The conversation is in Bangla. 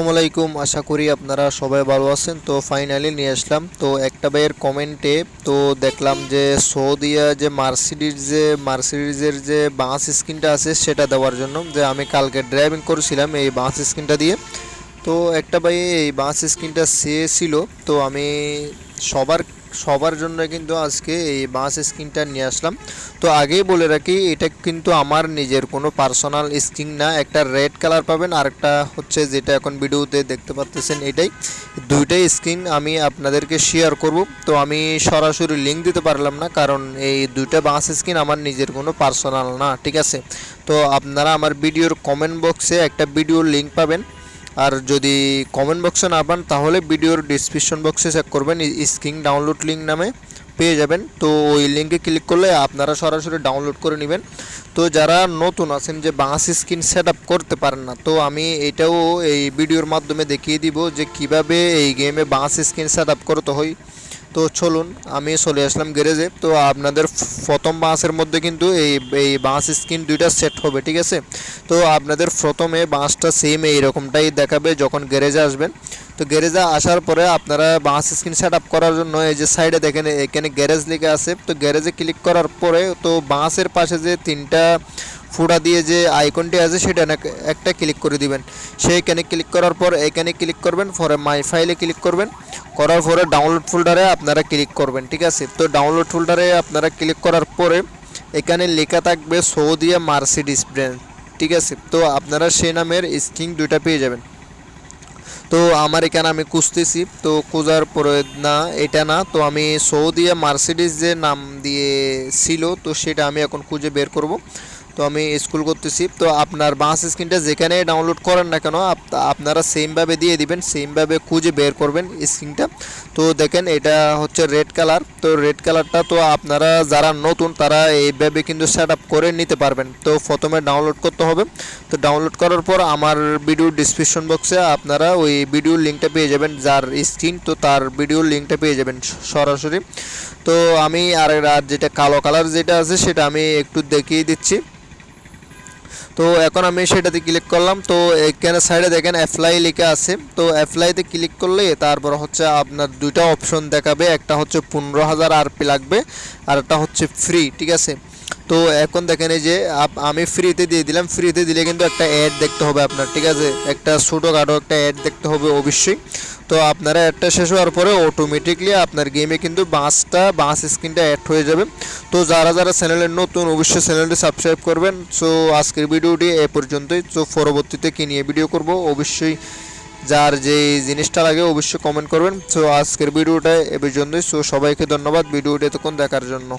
আসসালামু আলাইকুম। আশা করি আপনারা সবাই ভালো আছেন। তো ফাইনালি নিয়ে আসলাম। তো একটা ভাইয়ের কমেন্টে তো দেখলাম যে সৌদিয়া যে মার্সিডিজ যে মার্সিডিজের যে বাঁশ স্ক্রিনটা আছে সেটা দেওয়ার জন্য যে আমি কালকে ড্রাইভিং করেছিলাম এই বাঁশ স্ক্রিনটা দিয়ে। তো একটা ভাই এই বাঁশ স্ক্রিনটা সে ছিল। তো আমি সবার সবার জন্য কিন্তু আজকে এই বাস স্ক্রিনটা নিয়ে আসলাম। তো আগেই বলে রাখি, এটা কিন্তু আমার নিজের কোনো পার্সোনাল স্ক্রিন না, একটা রেড কালার পাবেন আর একটা হচ্ছে যেটা এখন ভিডিওতে দেখতে পাচ্ছেন এটাই। দুইটাই স্ক্রিন আমি আপনাদেরকে শেয়ার করব। তো আমি সরাসরি লিঙ্ক দিতে পারলাম না, কারণ এই দুইটা বাস স্ক্রিন আমার নিজের কোনো পার্সোনাল না, ঠিক আছে? তো আপনারা আমার ভিডিওর কমেন্ট বক্সে একটা ভিডিওর লিঙ্ক পাবেন। আর যদি কমেন্ট বক্সে না পান, তাহলে ভিডিওর ডিসক্রিপশন বক্সে চেক করবেন স্ক্রিন ডাউনলোড লিঙ্ক নামে পেয়ে যাবেন। তো ওই লিঙ্কে ক্লিক করলে আপনারা সরাসরি ডাউনলোড করে নেবেন। তো যারা নতুন আছেন, যে বাঁশ স্ক্রিন সেট করতে পারেন না, তো আমি এটাও এই ভিডিওর মাধ্যমে দেখিয়ে দিব যে কীভাবে এই গেমে বাঁশ স্ক্রিন সেট করতে হয়। তো চলুন, আমি চলে আসলাম গ্যারেজে তো আপনাদের প্রথম বাঁশের মধ্যে কিন্তু এই এই বাঁশ স্ক্রিন দুইটা সেট হবে, ঠিক আছে? তো আপনাদের প্রথমে বাঁশটা সেম এইরকমটাই দেখাবে যখন গ্যারেজে আসবেন। তো গ্যারেজে আসার পরে আপনারা বাঁশ স্ক্রিন সেট আপ করার জন্য এই যে সাইডে দেখেন, এখানে গ্যারেজ লেগে আছে। তো গ্যারেজে ক্লিক করার পরে তো বাঁশের পাশে যে তিনটা ফুটা দিয়ে যে আইকনটি আছে, সেটা একটা ক্লিক করে দিবেন। সেইখানে ক্লিক করার পর এখানে ক্লিক করবেন পরে মাই ফাইলে ক্লিক করবেন। করার পরে ডাউনলোড ফোল্ডারে আপনারা ক্লিক করবেন, ঠিক আছে? তো ডাউনলোড ফোল্ডারে আপনারা ক্লিক করার পরে এখানে লেখা থাকবে সৌদিয়া মার্সিডিস ব্র্যান্ড ঠিক আছে? তো আপনারা সেই নামের স্ক্রিন দুইটা পেয়ে যাবেন। তো আমার এখানে আমি খুঁজতেছি, তো খোঁজার পরে না, এটা না, তো আমি সৌদিয়া মার্সিডিস যে নাম দিয়ে ছিল, তো সেটা আমি এখন খুঁজে বের করব। তো আমি স্কুল করতেছি। তো আপনার বাস স্ক্রিনটা যেখানে ডাউনলোড করেন না কেন, আপ- আপনারা সেমভাবে দিয়ে দিবেন সেমভাবে খুঁজে বের করবেন স্ক্রিনটা তো দেখেন, এটা হচ্ছে রেড কালার তো রেড কালারটা তো আপনারা যারা নতুন, তারা এইভাবে কিন্তু সেট করে নিতে পারবেন। তো প্রথমে ডাউনলোড করতে হবে। তো ডাউনলোড করার পর আমার ভিডিও ডিসক্রিপশন বক্সে আপনারা ওই ভিডিওর লিঙ্কটা পেয়ে যাবেন, যার স্ক্রিন তো তার ভিডিওর লিঙ্কটা পেয়ে যাবেন সরাসরি। তো আমি আর যেটা কালো কালার যেটা আছে, সেটা আমি একটু দেখিয়ে দিচ্ছি। তো এখন আমি সেটাতে ক্লিক করলাম। তো এখানে সাইডে দেখেন অ্যাপ্লাই লেখা আছে। তো অ্যাপ্লাইতে ক্লিক করলে তারপর হচ্ছে আপনার দুইটা অপশন দেখাবে। একটা হচ্ছে পনেরো হাজার আরপি লাগবে, আর একটা হচ্ছে ফ্রি ঠিক আছে? তো এখন দেখেন এই যে আমি ফ্রিতে দিয়ে দিলাম। ফ্রিতে দিলে কিন্তু একটা অ্যাড দেখতে হবে আপনার, ঠিক আছে? একটা ছোটোখাটো একটা অ্যাড দেখতে হবে অবশ্যই। তো আপনারা অ্যাডটা শেষ হওয়ার পরে অটোমেটিকলি আপনার গেমে কিন্তু বাঁশটা বাস স্ক্রিনটা অ্যাড হয়ে যাবে। তো যারা যারা চ্যানেলের নতুন, অবশ্যই চ্যানেলটি সাবস্ক্রাইব করবেন। সো আজকের ভিডিওটি এ পর্যন্তই। তো পরবর্তীতে কী নিয়ে ভিডিও করব? অবশ্যই যার যে জিনিসটা লাগে অবশ্যই কমেন্ট করবেন। সো আজকের ভিডিওটা এ পর্যন্তই। সো সবাইকে ধন্যবাদ ভিডিওটি এতক্ষণ দেখার জন্য।